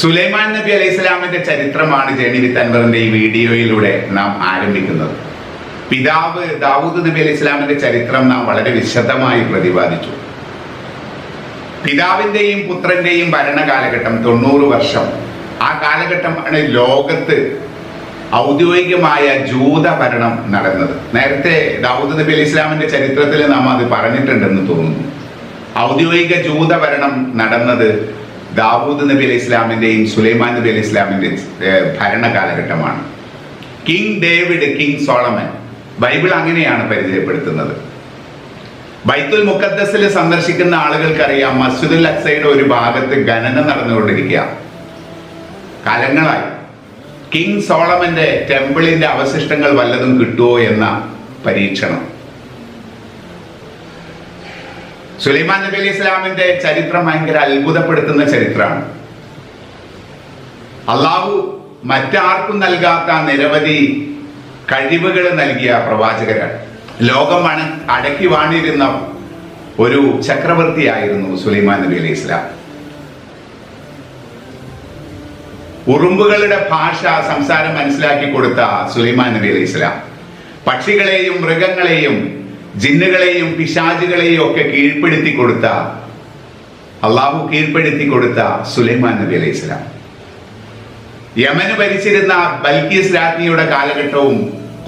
സുലൈമാൻ നബി അലൈഹി സ്വലാമിന്റെ ചരിത്രമാണ് ജേണി വിത്ത് അൻവറിന്റെ ഈ വീഡിയോയിലൂടെ നാം ആരംഭിക്കുന്നത്. പിതാവ് ദാവൂദ് നബി അലൈഹി സ്വലാമിന്റെ ചരിത്രം നാം വളരെ വിശദമായി പ്രതിപാദിച്ചു. പിതാവിന്റെയും പുത്രന്റെയും ഭരണകാലഘട്ടം തൊണ്ണൂറ് വർഷം. ആ കാലഘട്ടമാണ് ലോകത്ത് ഔദ്യോഗികമായ ജൂത ഭരണം നടന്നത്. നേരത്തെ ദാവൂദ് നബി അലൈഹി ഇസ്ലാമിന്റെ ചരിത്രത്തിൽ നാം അത് പറഞ്ഞിട്ടുണ്ടെന്ന് തോന്നുന്നു. ഔദ്യോഗിക ജൂത ഭരണം നടന്നത് ദാവൂദ് നബി അലൈഹി ഇസ്ലാമിന്റെയും സുലൈമാൻ നബി അലൈഹി ഇസ്ലാമിന്റെ ഭരണ കാലഘട്ടമാണ്. King David king Solomon Bible അങ്ങനെയാണ് പരിചയപ്പെടുത്തുന്നത്. ബൈത്തുൽ മുക്കദ്സിൽ സന്ദർശിക്കുന്ന ആളുകൾക്കറിയാം മസ്ജിദുൽ അക്സയുടെ ഒരു ഭാഗത്ത് ഖനനം നടന്നുകൊണ്ടിരിക്കുക. കാലങ്ങളായി. കിങ് സോളമന്റെ ടെമ്പിളിന്റെ അവശിഷ്ടങ്ങൾ വല്ലതും കിട്ടുമോ എന്ന പരീക്ഷണം. സുലൈമാൻ നബി അലി ഇസ്ലാമിന്റെ ചരിത്രം ഭയങ്കര അത്ഭുതപ്പെടുത്തുന്ന ചരിത്രമാണ്. അള്ളാഹു മറ്റാർക്കും നൽകാത്ത നിരവധി കഴിവുകൾ നൽകിയ പ്രവാചകരാണ്. ലോകം അണ അടക്കി വാണിരുന്ന ഒരു ചക്രവർത്തിയായിരുന്നു സുലൈമാൻ നബി അലൈഹി ഇസ്ലാം ഉറുമ്പുകളുടെ ഭാഷ സംസാരം മനസ്സിലാക്കി കൊടുത്ത സുലൈമാൻ നബി അലൈഹി ഇസ്ലാം പക്ഷികളെയും മൃഗങ്ങളെയും ജിന്നുകളെയും പിശാചുകളെയും ഒക്കെ കീഴ്പ്പെടുത്തി കൊടുത്ത അള്ളാഹു കീഴ്പ്പെടുത്തി കൊടുത്ത സുലൈമാൻ നബി അലൈഹി സ്വലാം. യമന് ഭരിച്ചിരുന്ന ബൽക്കീസ് രാജ്ഞിയുടെ കാലഘട്ടവും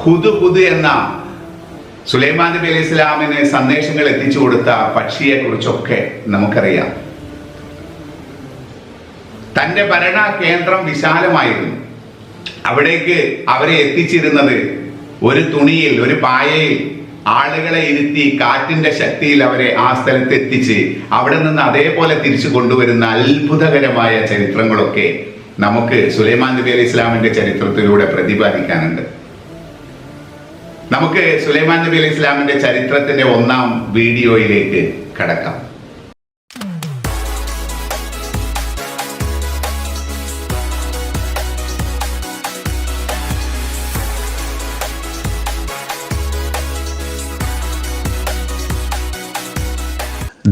ഹുദു ഹുദ് എന്ന സുലൈമാൻ നബി അലൈഹി സ്വലാമിന് സന്ദേശങ്ങൾ എത്തിച്ചു കൊടുത്ത പക്ഷിയെ കുറിച്ചൊക്കെ നമുക്കറിയാം. തന്റെ ഭരണ കേന്ദ്രം വിശാലമായിരുന്നു. അവിടേക്ക് അവരെ എത്തിച്ചിരുന്നത് ഒരു തുണിയിൽ ഒരു പായയിൽ ആളുകളെ ഇരുത്തി കാറ്റിന്റെ ശക്തിയിൽ അവരെ ആ സ്ഥലത്ത് എത്തിച്ച് അവിടെ നിന്ന് അതേപോലെ തിരിച്ചു കൊണ്ടുവരുന്ന അത്ഭുതകരമായ ചരിത്രങ്ങളൊക്കെ നമുക്ക് സുലൈമാൻ നബി അലി ഇസ്ലാമിന്റെ ചരിത്രത്തിലൂടെ പ്രതിപാദിക്കാനുണ്ട്. നമുക്ക് സുലൈമാൻ നബി അലി ഇസ്ലാമിന്റെ ചരിത്രത്തിന്റെ ഒന്നാം വീഡിയോയിലേക്ക് കടക്കാം.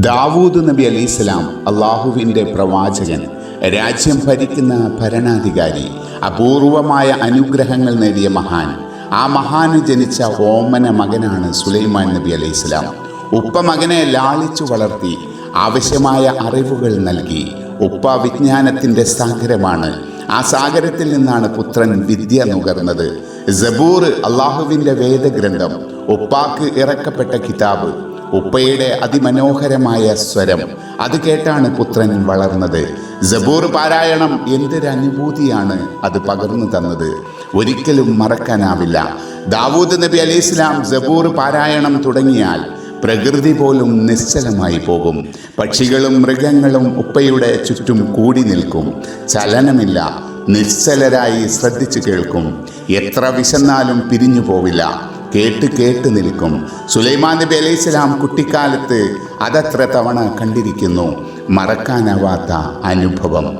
ദാവൂദ് നബി അലി ഇസ്ലാം അള്ളാഹുവിന്റെ പ്രവാചകൻ രാജ്യം ഭരിക്കുന്ന ഭരണാധികാരി അപൂർവമായ അനുഗ്രഹങ്ങൾ നേടിയ മഹാൻ. ആ മഹാന് ജനിച്ച ഓമന മകനാണ് സുലൈമാൻ നബി അലി ഇസ്ലാം ഉപ്പ മകനെ ലാളിച്ചു വളർത്തി ആവശ്യമായ അറിവുകൾ നൽകി. ഉപ്പ വിജ്ഞാനത്തിന്റെ സാഗരമാണ്. ആ സാഗരത്തിൽ നിന്നാണ് പുത്രൻ വിദ്യ നുകർന്നത്. ജബൂർ അള്ളാഹുവിന്റെ വേദഗ്രന്ഥം ഉപ്പാക്ക് ഇറക്കപ്പെട്ട കിതാബ്. ഉപ്പയുടെ അതിമനോഹരമായ സ്വരം. അത് കേട്ടാണ് പുത്രൻ വളർന്നത്. ജബൂർ പാരായണം എന്തൊരു അനുഭൂതിയാണ് അത് പകർന്നു തന്നത്. ഒരിക്കലും മറക്കാനാവില്ല. ദാവൂദ് നബി അലി ഇസ്ലാം ജബൂർ പാരായണം തുടങ്ങിയാൽ പ്രകൃതി പോലും നിശ്ചലമായി പോകും. പക്ഷികളും മൃഗങ്ങളും ഉപ്പയുടെ ചുറ്റും കൂടി നിൽക്കും. ചലനമില്ല. നിശ്ചലരായി ശ്രദ്ധിച്ചു കേൾക്കും. എത്ര വിശന്നാലും പിരിഞ്ഞു പോവില്ല. കേട്ട് കേട്ട് നിൽക്കും. സുലൈമാൻ നബി അലൈഹി സ്വലാം കുട്ടിക്കാലത്ത് അതത്ര തവണ കണ്ടിരിക്കുന്നു. മറക്കാനാവാത്ത അനുഭവം.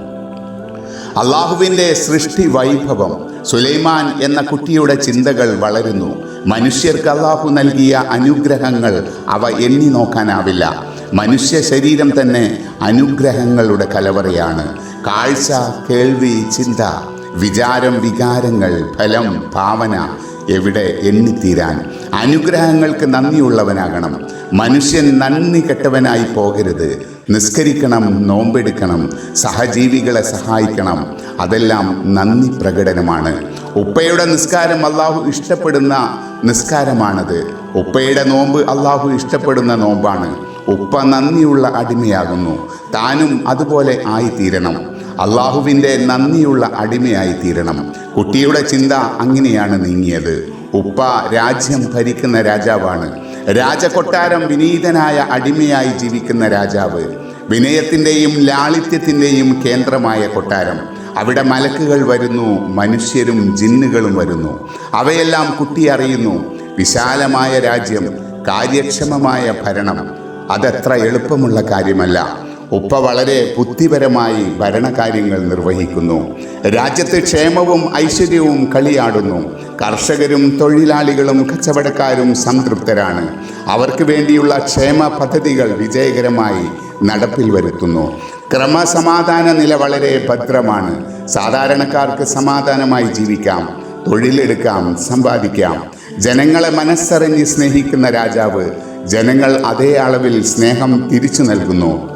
അള്ളാഹുവിന്റെ സൃഷ്ടി വൈഭവം. സുലൈമാൻ എന്ന കുട്ടിയുടെ ചിന്തകൾ വളരുന്നു. മനുഷ്യർക്ക് അള്ളാഹു നൽകിയ അനുഗ്രഹങ്ങൾ അവ എണ്ണി നോക്കാനാവില്ല. മനുഷ്യ ശരീരം തന്നെ അനുഗ്രഹങ്ങളുടെ കലവറയാണ്. കാഴ്ച കേൾവി ചിന്ത വിചാരം വികാരങ്ങൾ ഫലം ഭാവന എവിടെ എണ്ണിത്തീരാൻ. അനുഗ്രഹങ്ങൾക്ക് നന്ദിയുള്ളവനാകണം. മനുഷ്യൻ നന്ദി കെട്ടവനായി പോകരുത്. നിസ്കരിക്കണം നോമ്പെടുക്കണം സഹജീവികളെ സഹായിക്കണം. അതെല്ലാം നന്ദി പ്രകടനമാണ്. ഉപ്പയുടെ നിസ്കാരം അള്ളാഹു ഇഷ്ടപ്പെടുന്ന നിസ്കാരമാണത്. ഉപ്പയുടെ നോമ്പ് അള്ളാഹു ഇഷ്ടപ്പെടുന്ന നോമ്പാണ്. ഉപ്പ നന്ദിയുള്ള അടിമയാകുന്നു. താനും അതുപോലെ ആയിത്തീരണം. അള്ളാഹുവിന്റെ നന്ദിയുള്ള അടിമയായി തീരണം കുട്ടിയുടെ ചിന്ത അങ്ങനെയാണ് നീങ്ങിയത്. ഉപ്പ രാജ്യം ഭരിക്കുന്ന രാജാവാണ്. രാജകൊട്ടാരം വിനീതനായ അടിമയായി ജീവിക്കുന്ന രാജാവ്. വിനയത്തിന്റെയും ലാളിത്യത്തിന്റെയും കേന്ദ്രമായ കൊട്ടാരം. അവിടെ മലക്കുകൾ വരുന്നു മനുഷ്യരും ജിന്നുകളും വരുന്നു. അവയെല്ലാം കുട്ടി അറിയുന്നു. വിശാലമായ രാജ്യം കാര്യക്ഷമമായ ഭരണം. അതത്ര എളുപ്പമുള്ള കാര്യമല്ല. ഉപ്പ വളരെ ബുദ്ധിപരമായി ഭരണകാര്യങ്ങൾ നിർവഹിക്കുന്നു. രാജ്യത്ത് ക്ഷേമവും ഐശ്വര്യവും കളിയാടുന്നു. കർഷകരും തൊഴിലാളികളും കച്ചവടക്കാരും സംതൃപ്തരാണ്. അവർക്ക് വേണ്ടിയുള്ള ക്ഷേമ പദ്ധതികൾ വിജയകരമായി നടപ്പിൽ വരുത്തുന്നു. ക്രമസമാധാന നില വളരെ ഭദ്രമാണ്. സാധാരണക്കാർക്ക് സമാധാനമായി ജീവിക്കാം. തൊഴിലെടുക്കാം സമ്പാദിക്കാം. ജനങ്ങളെ മനസ്സറിഞ്ഞ് സ്നേഹിക്കുന്ന രാജാവ് ജനങ്ങൾ അതേ അളവിൽ സ്നേഹം തിരിച്ചു നൽകുന്നു.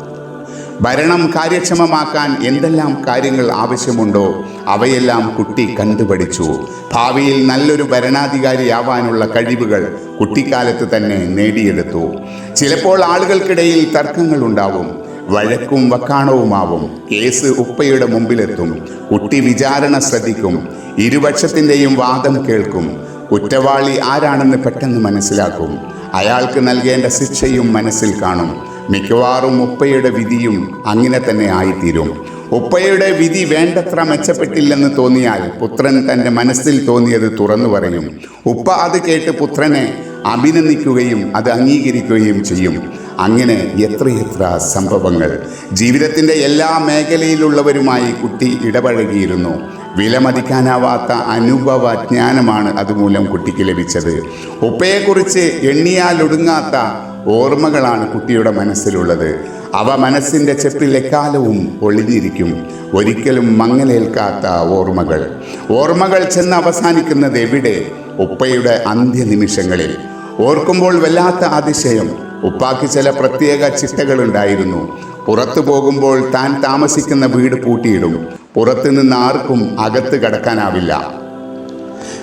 ഭരണം കാര്യക്ഷമമാക്കാൻ എന്തെല്ലാം കാര്യങ്ങൾ ആവശ്യമുണ്ടോ അവയെല്ലാം കുട്ടി കണ്ടുപഠിച്ചു. ഭാവിയിൽ നല്ലൊരു ഭരണാധികാരിയാവാനുള്ള കഴിവുകൾ കുട്ടിക്കാലത്ത് തന്നെ നേടിയെടുത്തു. ചിലപ്പോൾ ആളുകൾക്കിടയിൽ തർക്കങ്ങൾ ഉണ്ടാവും. വഴക്കും വക്കാണവുമാവും. കേസ് ഉപ്പയുടെ മുമ്പിലെത്തും. കുട്ടി വിചാരണ ശ്രദ്ധിക്കും. ഇരുപക്ഷത്തിന്റെയും വാദം കേൾക്കും. കുറ്റവാളി ആരാണെന്ന് പെട്ടെന്ന് മനസ്സിലാക്കും. അയാൾക്ക് നൽകേണ്ട ശിക്ഷയും മനസ്സിൽ കാണും. മിക്കവാറും ഉപ്പയുടെ വിധിയും അങ്ങനെ തന്നെ ആയിത്തീരും. ഉപ്പയുടെ വിധി വേണ്ടത്ര മെച്ചപ്പെട്ടില്ലെന്ന് തോന്നിയാൽ പുത്രൻ തന്റെ മനസ്സിൽ തോന്നിയത് തുറന്നു പറയും. ഉപ്പ അത് കേട്ട് പുത്രനെ അഭിനന്ദിക്കുകയും അത് അംഗീകരിക്കുകയും ചെയ്യും. അങ്ങനെ എത്രയെത്ര സംഭവങ്ങൾ. ജീവിതത്തിന്റെ എല്ലാ മേഖലയിലുള്ളവരുമായി കുട്ടി ഇടപഴകിയിരുന്നു. വിലമതിക്കാനാവാത്ത അനുഭവ ജ്ഞാനമാണ് അതുമൂലം കുട്ടിക്ക് ലഭിച്ചത്. ഉപ്പയെക്കുറിച്ച് എണ്ണിയാലൊടുങ്ങാത്ത ഓർമ്മകളാണ് കുട്ടിയുടെ മനസ്സിലുള്ളത്. അവ മനസ്സിന്റെ ചെപ്പിൽ എക്കാലവും ഒളിഞ്ഞിരിക്കും. ഒരിക്കലും മങ്ങലേൽക്കാത്ത ഓർമ്മകൾ. ഓർമ്മകൾ ചെന്ന് അവസാനിക്കുന്നത് എവിടെ? ഉപ്പയുടെ അന്ത്യനിമിഷങ്ങളിൽ. ഓർക്കുമ്പോൾ വല്ലാത്ത അതിശയം. ഉപ്പാക്ക് ചില പ്രത്യേക ചിട്ടകളുണ്ടായിരുന്നു. പുറത്തു പോകുമ്പോൾ താൻ താമസിക്കുന്ന വീട് പൂട്ടിയിടും. പുറത്തു നിന്ന് ആർക്കും അകത്ത് കടക്കാനാവില്ല.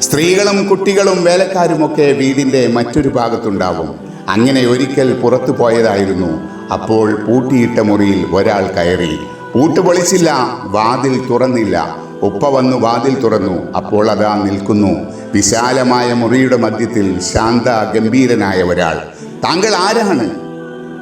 സ്ത്രീകളും കുട്ടികളും വേലക്കാരുമൊക്കെ വീടിന്റെ മറ്റൊരു ഭാഗത്തുണ്ടാവും. അങ്ങനെ ഒരിക്കൽ പുറത്തു പോയതായിരുന്നു. അപ്പോൾ പൂട്ടിയിട്ട മുറിയിൽ ഒരാൾ കയറി. പൂട്ട് പൊളിച്ചില്ല വാതിൽ തുറന്നില്ല. ഉപ്പ വന്നു വാതിൽ തുറന്നു. അപ്പോൾ അതാ നിൽക്കുന്നു. വിശാലമായ മുറിയുടെ മധ്യത്തിൽ ശാന്ത ഗംഭീരനായ ഒരാൾ. താങ്കൾ ആരാണ്?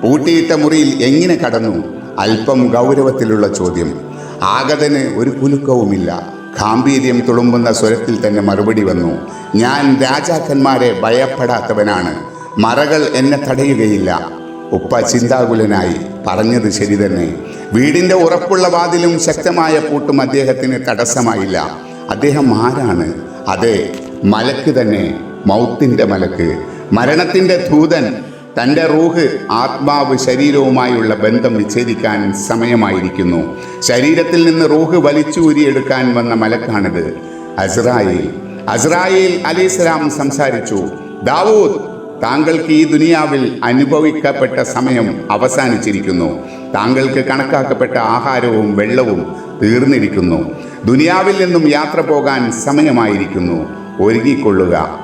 പൂട്ടിയിട്ട മുറിയിൽ എങ്ങനെ കടന്നു? അല്പം ഗൗരവത്തിലുള്ള ചോദ്യം. ആഗതന് ഒരു കുലുക്കവുമില്ല. ഗാംഭീര്യം തുളുമ്പുന്ന സ്വരത്തിൽ തന്നെ മറുപടി വന്നു. ഞാൻ രാജാക്കന്മാരെ ഭയപ്പെടാത്തവനാണ്. മറകൾ എന്നെ തടയുകയില്ല. ഉപ്പ ചിന്താകുലനായി പറഞ്ഞത് ശരി തന്നെ. വീടിന്റെ ഉറപ്പുള്ള വാതിലും ശക്തമായ പൂട്ടും അദ്ദേഹത്തിന് തടസ്സമായില്ല. അദ്ദേഹം ആരാണ്? അതെ മലക്ക് തന്നെ മൗത്തിന്റെ മലക്ക്. മരണത്തിന്റെ ദൂതൻ തന്റെ റൂഹ് ആത്മാവ് ശരീരവുമായുള്ള ബന്ധം വിച്ഛേദിക്കാൻ സമയമായിരിക്കുന്നു. ശരീരത്തിൽ നിന്ന് റൂഹ് വലിച്ചൂരിയെടുക്കാൻ വന്ന മലക്കാണിത്. അസ്രായേൽ. അസ്രായേൽ അലിസ്ലാം സംസാരിച്ചു ദാവൂദ് താങ്കൾക്ക് ഈ ദുനിയാവിൽ അനുഭവിക്കപ്പെട്ട സമയം അവസാനിച്ചിരിക്കുന്നു. താങ്കൾക്ക് കണക്കാക്കപ്പെട്ട ആഹാരവും വെള്ളവും തീർന്നിരിക്കുന്നു. ദുനിയാവിൽ നിന്നും യാത്ര പോകാൻ സമയമായിരിക്കുന്നു. ഒരുങ്ങിക്കൊള്ളുക.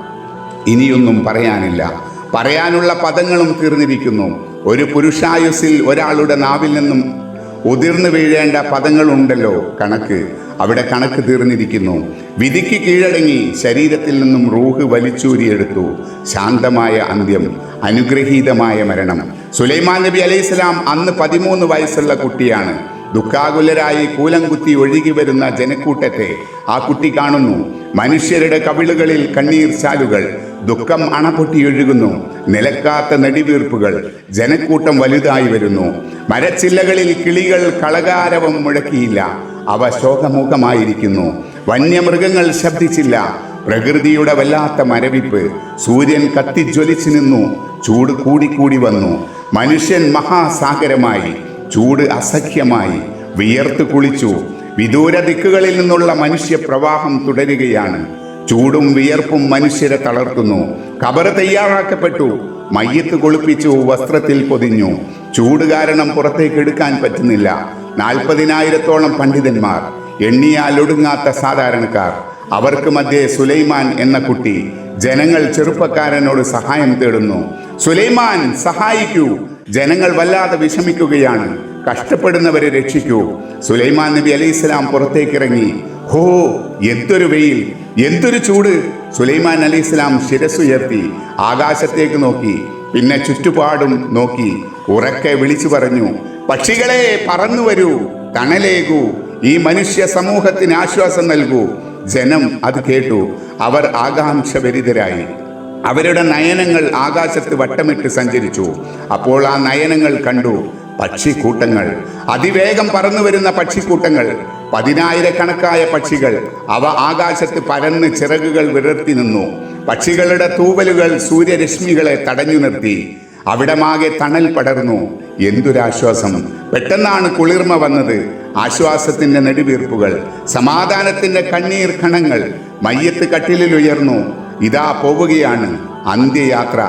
ഇനിയൊന്നും പറയാനില്ല. പറയാനുള്ള പദങ്ങളും തീർന്നിരിക്കുന്നു. ഒരു പുരുഷായുസിൽ ഒരാളുടെ നാവിൽ നിന്നും ഉതിർന്നു വീഴേണ്ട പദങ്ങളുണ്ടല്ലോ കണക്ക്. അവിടെ കണക്ക് തീർന്നിരിക്കുന്നു. വിധിക്ക് കീഴടങ്ങി ശരീരത്തിൽ നിന്നും റൂഹ് വലിച്ചൂരിയെടുത്തു. ശാന്തമായ അന്ത്യം അനുഗ്രഹീതമായ മരണം. സുലൈമാൻ നബി അലൈഹിസ്ലാം അന്ന് പതിമൂന്ന് വയസ്സുള്ള കുട്ടിയാണ്. ദുഃഖാകുലരായി കൂലം കുത്തി ഒഴുകി വരുന്ന ജനക്കൂട്ടത്തെ ആ കുട്ടി കാണുന്നു. മനുഷ്യരുടെ കവിളുകളിൽ കണ്ണീർ ചാലുകൾ ദുഃഖം അണപൊട്ടിയൊഴുകുന്നു. നിലക്കാത്ത നെടിവീർപ്പുകൾ ജനക്കൂട്ടം വലുതായി വരുന്നു. മരച്ചില്ലകളിൽ കിളികൾ കളകാരവം മുഴക്കിയില്ല. അവ ശോകമുഖമായിരിക്കുന്നു. വന്യമൃഗങ്ങൾ ശബ്ദിച്ചില്ല. പ്രകൃതിയുടെ വല്ലാത്ത മരവിപ്പ്. സൂര്യൻ കത്തിജ്വലിച്ചു നിന്നു. ചൂട് കൂടിക്കൂടി വന്നു. മനുഷ്യൻ മഹാസാഗരമായി. ചൂട് അസഖ്യമായി. വിയർത്ത് കുളിച്ചു. വിദൂര ദിക്കുകളിൽ നിന്നുള്ള മനുഷ്യ പ്രവാഹം തുടരുകയാണ്. ചൂടും വിയർപ്പും മനുഷ്യരെ തളർത്തുന്നു. കബറ് തയ്യാറാക്കപ്പെട്ടു. മയ്യത്ത് കൊളുപ്പിച്ചു വസ്ത്രത്തിൽ പൊതിഞ്ഞു. ചൂട് കാരണം പുറത്തേക്ക് എടുക്കാൻ പറ്റുന്നില്ല. നാൽപ്പതിനായിരത്തോളം പണ്ഡിതന്മാർ എണ്ണിയാൽ ഒടുങ്ങാത്ത സാധാരണക്കാർ. അവർക്ക് മധ്യേ സുലൈമാൻ എന്ന കുട്ടി. ജനങ്ങൾ ചെറുപ്പക്കാരനോട് സഹായം തേടുന്നു. സുലൈമാൻ സഹായിക്കൂ. ജനങ്ങൾ വല്ലാതെ വിഷമിക്കുകയാണ്. കഷ്ടപ്പെടുന്നവരെ രക്ഷിക്കൂ. സുലൈമാൻ നബി അലൈഹി സ്വലാം പുറത്തേക്കിറങ്ങി. ഹോ എന്തൊരു വെയിൽ. എന്തൊരു ചൂട്. സുലൈമാൻ അലി ഇസ്ലാം ശിരസ് ശിരസുയർത്തി ആകാശത്തേക്ക് നോക്കി പിന്നെ ചുറ്റുപാടും നോക്കി ഉറക്കെ വിളിച്ചു പറഞ്ഞു പക്ഷികളെ പറന്നു വരൂ തണലേകൂ ഈ മനുഷ്യ സമൂഹത്തിന് ആശ്വാസം നൽകൂ. ജനം അത് കേട്ടു. അവർ ആകാംക്ഷഭരിതരായി. അവരുടെ നയനങ്ങൾ ആകാശത്ത് വട്ടമിട്ട് സഞ്ചരിച്ചു. അപ്പോൾ ആ നയനങ്ങൾ കണ്ടു. പക്ഷിക്കൂട്ടങ്ങൾ. അതിവേഗം പറന്നു വരുന്ന പക്ഷിക്കൂട്ടങ്ങൾ. പതിനായിരക്കണക്കായ പക്ഷികൾ. അവ ആകാശത്ത് പരന്ന് ചിറകുകൾ വിടർത്തി നിന്നു. പക്ഷികളുടെ തൂവലുകൾ സൂര്യരശ്മികളെ തടഞ്ഞു നിർത്തി. അവിടമാകെ തണൽ പടർന്നു. എന്തൊരാശ്വാസം. പെട്ടെന്നാണ് കുളിർമ വന്നത്. ആശ്വാസത്തിന്റെ നെടുവീർപ്പുകൾ സമാധാനത്തിന്റെ കണ്ണീർ കണങ്ങൾ മയ്യത്ത് കട്ടിലിൽ ഉയർന്നു. ഇതാ പോവുകയാണ് അന്ത്യയാത്ര.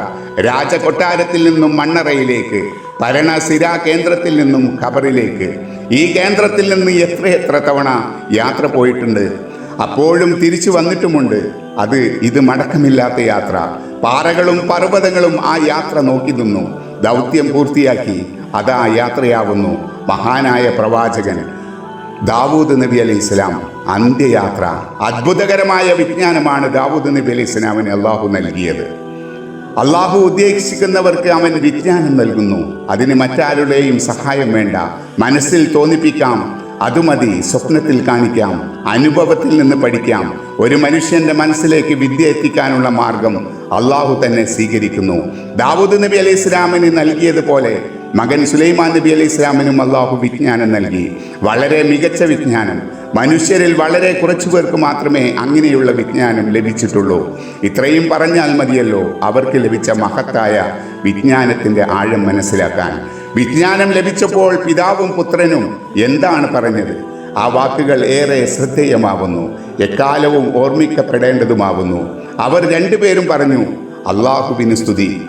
രാജകൊട്ടാരത്തിൽ നിന്നും മണ്ണറയിലേക്ക്. ഭരണസിരാ കേന്ദ്രത്തിൽ നിന്നും ഖബറിലേക്ക്. ഈ കേന്ദ്രത്തിൽ നിന്ന് എത്ര എത്ര തവണ യാത്ര പോയിട്ടുണ്ട്. അപ്പോഴും തിരിച്ചു വന്നിട്ടുമുണ്ട്. അത് ഇത് മടക്കമില്ലാത്ത യാത്ര. പാറകളും പർവതങ്ങളും ആ യാത്ര നോക്കി നിന്നു. ദൗത്യം പൂർത്തിയാക്കി. അതാ യാത്രയാവുന്നു മഹാനായ പ്രവാചകൻ ദാവൂദ് നബി അലി ഇസ്ലാം അന്ത്യയാത്ര. അത്ഭുതകരമായ വിജ്ഞാനമാണ് ദാവൂദ് നബി അലി ഇസ്ലാമിന് അള്ളാഹു നൽകിയത്. അള്ളാഹു ഉദ്ദേശിക്കുന്നവർക്ക് അവൻ വിജ്ഞാനം നൽകുന്നു. അതിന് മറ്റാരുടെയും സഹായം വേണ്ട. മനസ്സിൽ തോന്നിപ്പിക്കാം. അത് മതി. സ്വപ്നത്തിൽ കാണിക്കാം. അനുഭവത്തിൽ നിന്ന് പഠിക്കാം. ഒരു മനുഷ്യന്റെ മനസ്സിലേക്ക് വിദ്യ എത്തിക്കാനുള്ള മാർഗം അള്ളാഹു തന്നെ സ്വീകരിക്കുന്നു. ദാവൂദ് നബി അലൈഹി ഇസ്ലാമിന് നൽകിയതുപോലെ മകൻ സുലൈമാൻ നബി അലൈഹി ഇസ്ലാമിനും അള്ളാഹു വിജ്ഞാനം നൽകി. വളരെ മികച്ച വിജ്ഞാനം. മനുഷ്യരിൽ വളരെ കുറച്ചു പേർക്ക് മാത്രമേ അങ്ങനെയുള്ള വിജ്ഞാനം ലഭിച്ചിട്ടുള്ളൂ. ഇത്രയും പറഞ്ഞാൽ മതിയല്ലോ അവർക്ക് ലഭിച്ച മഹത്തായ വിജ്ഞാനത്തിന്റെ ആഴം മനസ്സിലാക്കാൻ. വിജ്ഞാനം ലഭിച്ചപ്പോൾ പിതാവും പുത്രനും എന്താണ് പറഞ്ഞത്? ആ വാക്കുകൾ ഏറെ ശ്രദ്ധേയമാവുന്നു എക്കാലവും ഓർമ്മിക്കപ്പെടേണ്ടതുമാവുന്നു. അവർ രണ്ടുപേരും പറഞ്ഞു അള്ളാഹുവിന് സ്തുതി.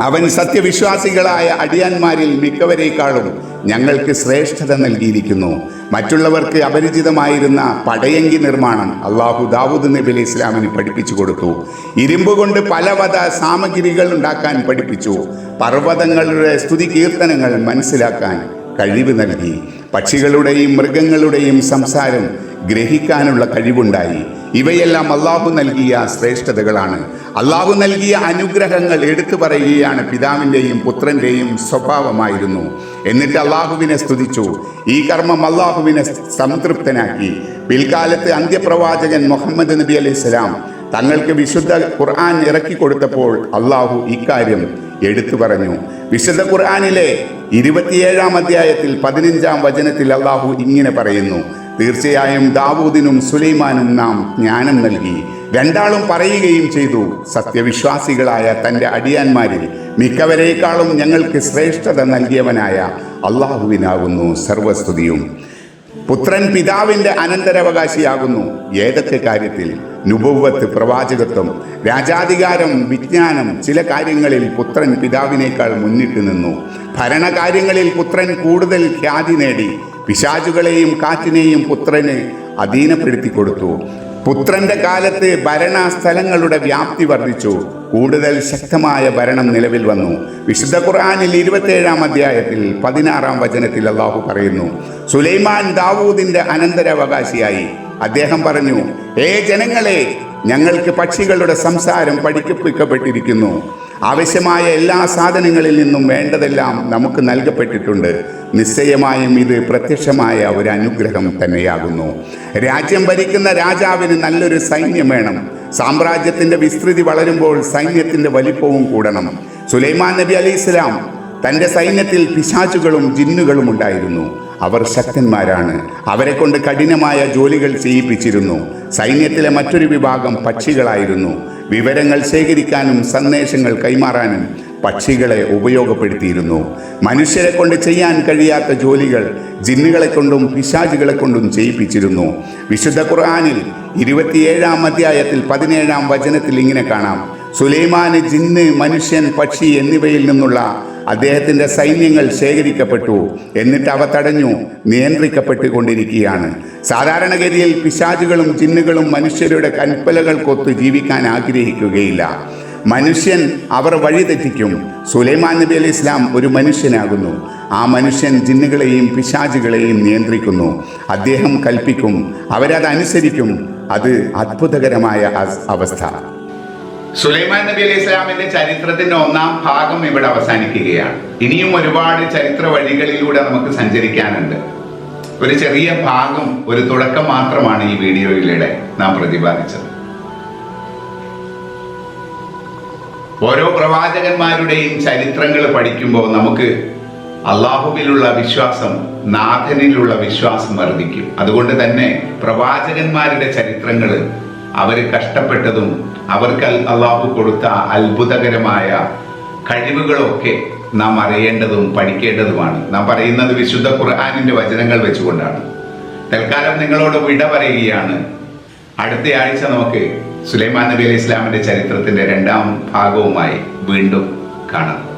അവൻ സത്യവിശ്വാസികളായ അടിയാന്മാരിൽ മിക്കവരേക്കാളും ഞങ്ങൾക്ക് ശ്രേഷ്ഠത നൽകിയിരിക്കുന്നു. മറ്റുള്ളവർക്ക് അപരിചിതമായിരുന്ന പടയങ്കി നിർമ്മാണം അള്ളാഹു ദാവൂദ് നബി അലി ഇസ്ലാമിന് പഠിപ്പിച്ചു കൊടുത്തു. ഇരുമ്പ് കൊണ്ട് പലവത സാമഗ്രികൾ ഉണ്ടാക്കാൻ പഠിപ്പിച്ചു. പർവതങ്ങളുടെ സ്തുതി കീർത്തനങ്ങൾ മനസ്സിലാക്കാൻ കഴിവ് നൽകി. പക്ഷികളുടെയും മൃഗങ്ങളുടെയും സംസാരം ഗ്രഹിക്കാനുള്ള കഴിവുണ്ടായി. ഇവയെല്ലാം അള്ളാഹു നൽകിയ ശ്രേഷ്ഠതകളാണ്. അള്ളാഹു നൽകിയ അനുഗ്രഹങ്ങൾ എടുത്തു പറയുകയാണ് പിതാവിന്റെയും പുത്രന്റെയും സ്വഭാവമായിരുന്നു. എന്നിട്ട് അള്ളാഹുവിനെ സ്തുതിച്ചു. ഈ കർമ്മം അള്ളാഹുവിനെ സംതൃപ്തനാക്കി. പിൽക്കാലത്ത് അന്ത്യപ്രവാചകൻ മുഹമ്മദ് നബി അലൈഹി സ്വലാം തങ്ങൾക്ക് വിശുദ്ധ ഖുർആൻ ഇറക്കി കൊടുത്തപ്പോൾ അള്ളാഹു ഇക്കാര്യം എടുത്തു പറഞ്ഞു. വിശുദ്ധ ഖുർആാനിലെ ഇരുപത്തിയേഴാം അധ്യായത്തിൽ പതിനഞ്ചാം വചനത്തിൽ അള്ളാഹു ഇങ്ങനെ പറയുന്നു. തീർച്ചയായും ദാവൂദിനും സുലൈമാനും നാം ജ്ഞാനം നൽകി. രണ്ടാളും പറയുകയും ചെയ്തു സത്യവിശ്വാസികളായ തന്റെ അടിയാന്മാരിൽ മിക്കവരേക്കാളും ഞങ്ങൾക്ക് ശ്രേഷ്ഠത നൽകിയവനായ അള്ളാഹുവിനാകുന്നു സർവസ്തുതിയും. പുത്രൻ പിതാവിന്റെ അനന്തരാവകാശിയാകുന്നു. ഏതൊക്കെ കാര്യത്തിൽ? നുപുവത്ത് പ്രവാചകത്വം രാജാധികാരം വിജ്ഞാനം ചില കാര്യങ്ങളിൽ പുത്രൻ പിതാവിനേക്കാൾ മുന്നിട്ട് നിന്നു. ഭരണകാര്യങ്ങളിൽ പുത്രൻ കൂടുതൽ ഖ്യാതി നേടി. പിശാചുകളെയും കാറ്റിനെയും പുത്രന് അധീനപ്പെടുത്തി കൊടുത്തു പുത്രന്റെ കാലത്ത് ഭരണ സ്ഥലങ്ങളുടെ വ്യാപ്തി വർദ്ധിച്ചു. കൂടുതൽ ശക്തമായ ഭരണം നിലവിൽ വന്നു. വിശുദ്ധ ഖുർആാനിൽ ഇരുപത്തേഴാം അധ്യായത്തിൽ പതിനാറാം വചനത്തിൽ അള്ളാഹു പറയുന്നു സുലൈമാൻ ദാവൂദിന്റെ അനന്തരാവകാശിയായി. അദ്ദേഹം പറഞ്ഞു ഏ ജനങ്ങളെ ഞങ്ങൾക്ക് പക്ഷികളുടെ സംസാരം പഠിക്കപ്പെട്ടിരിക്കുന്നു ആവശ്യമായ എല്ലാ സാധനങ്ങളിൽ നിന്നും വേണ്ടതെല്ലാം നമുക്ക് നൽകപ്പെട്ടിട്ടുണ്ട്. നിശ്ചയമായും ഇത് പ്രത്യക്ഷമായ ഒരു അനുഗ്രഹം തന്നെയാകുന്നു. രാജ്യം ഭരിക്കുന്ന രാജാവിന് നല്ലൊരു സൈന്യം വേണം. സാമ്രാജ്യത്തിന്റെ വിസ്തൃതി വളരുമ്പോൾ സൈന്യത്തിന്റെ വലിപ്പവും കൂടണം. സുലൈമാൻ നബി അലി ഇസ്ലാം തന്റെ സൈന്യത്തിൽ പിശാചുകളും ജിന്നുകളും ഉണ്ടായിരുന്നു. അവർ ശക്തന്മാരാണ്. അവരെ കൊണ്ട് കഠിനമായ ജോലികൾ ചെയ്യിപ്പിച്ചിരുന്നു. സൈന്യത്തിലെ മറ്റൊരു വിഭാഗം പക്ഷികളായിരുന്നു. വിവരങ്ങൾ ശേഖരിക്കാനും സന്ദേശങ്ങൾ കൈമാറാനും പക്ഷികളെ ഉപയോഗപ്പെടുത്തിയിരുന്നു. മനുഷ്യരെ കൊണ്ട് ചെയ്യാൻ കഴിയാത്ത ജോലികൾ ജിന്നുകളെ കൊണ്ടും പിശാചുകളെ കൊണ്ടും ചെയ്യിപ്പിച്ചിരുന്നു. വിശുദ്ധ ഖുർആാനിൽ ഇരുപത്തിയേഴാം അധ്യായത്തിൽ പതിനേഴാം വചനത്തിൽ ഇങ്ങനെ കാണാം. സുലൈമാന് ജിന്ന് മനുഷ്യൻ പക്ഷി എന്നിവയിൽ നിന്നുള്ള അദ്ദേഹത്തിന്റെ സൈന്യങ്ങൾ ശേഖരിക്കപ്പെട്ടു. എന്നിട്ട് അവ തടഞ്ഞു നിയന്ത്രിക്കപ്പെട്ടുകൊണ്ടിരിക്കുകയാണ്. സാധാരണഗതിയിൽ പിശാചുകളും ജിന്നുകളും മനുഷ്യരുടെ കൽപ്പലകൾക്കൊത്ത് ജീവിക്കാൻ ആഗ്രഹിക്കുകയില്ല. മനുഷ്യൻ അവർ വഴിതെറ്റിക്കും സുലൈമാൻ നബി അലി ഇസ്ലാം ഒരു മനുഷ്യനാകുന്നു. ആ മനുഷ്യൻ ജിന്നുകളെയും പിശാചുകളെയും നിയന്ത്രിക്കുന്നു. അദ്ദേഹം കൽപ്പിക്കും. അവരത് അനുസരിക്കും. അത് അത്ഭുതകരമായ അവസ്ഥ. സുലൈമാൻ നബി അലൈഹി ഇസ്ലാമിന്റെ ചരിത്രത്തിന്റെ ഒന്നാം ഭാഗം ഇവിടെ അവസാനിക്കുകയാണ്. ഇനിയും ഒരുപാട് ചരിത്ര വഴികളിലൂടെ നമുക്ക് സഞ്ചരിക്കാനുണ്ട്. ഒരു ചെറിയ ഭാഗം ഒരു തുടക്കം മാത്രമാണ് ഈ വീഡിയോയിലൂടെ നാം പ്രതിപാദിച്ചത്. ഓരോ പ്രവാചകന്മാരുടെയും ചരിത്രങ്ങൾ പഠിക്കുമ്പോൾ നമുക്ക് അള്ളാഹുവിലുള്ള വിശ്വാസം നാഥനിലുള്ള വിശ്വാസം വർദ്ധിക്കും. അതുകൊണ്ട് തന്നെ പ്രവാചകന്മാരുടെ ചരിത്രങ്ങൾ അവർ കഷ്ടപ്പെട്ടതും അവർക്ക് അള്ളാഹു കൊടുത്ത അത്ഭുതകരമായ കഴിവുകളൊക്കെ നാം അറിയേണ്ടതും പഠിക്കേണ്ടതുമാണ്. നാം പറയുന്നത് വിശുദ്ധ ഖുർആാനിന്റെ വചനങ്ങൾ വെച്ചുകൊണ്ടാണ്. തൽക്കാലം നിങ്ങളോട് വിട പറയുകയാണ്. അടുത്ത ആഴ്ച നമുക്ക് സുലൈമാൻ നബി അലൈഹി ഇസ്ലാമിന്റെ ചരിത്രത്തിന്റെ രണ്ടാം ഭാഗവുമായി വീണ്ടും കാണാം.